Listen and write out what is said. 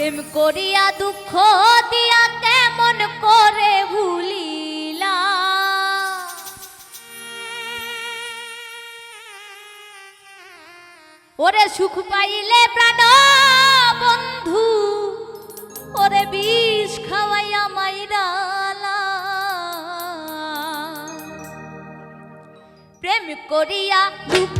প্রেম করিয়া দুঃখ দিয়া কেমন করে ভুলিলা ওরে সুখ পাইলে প্রাণ, বন্ধু, ওরে বিষ খাওয়াইয়া মাইরালা প্রেম করিয়া দুঃখ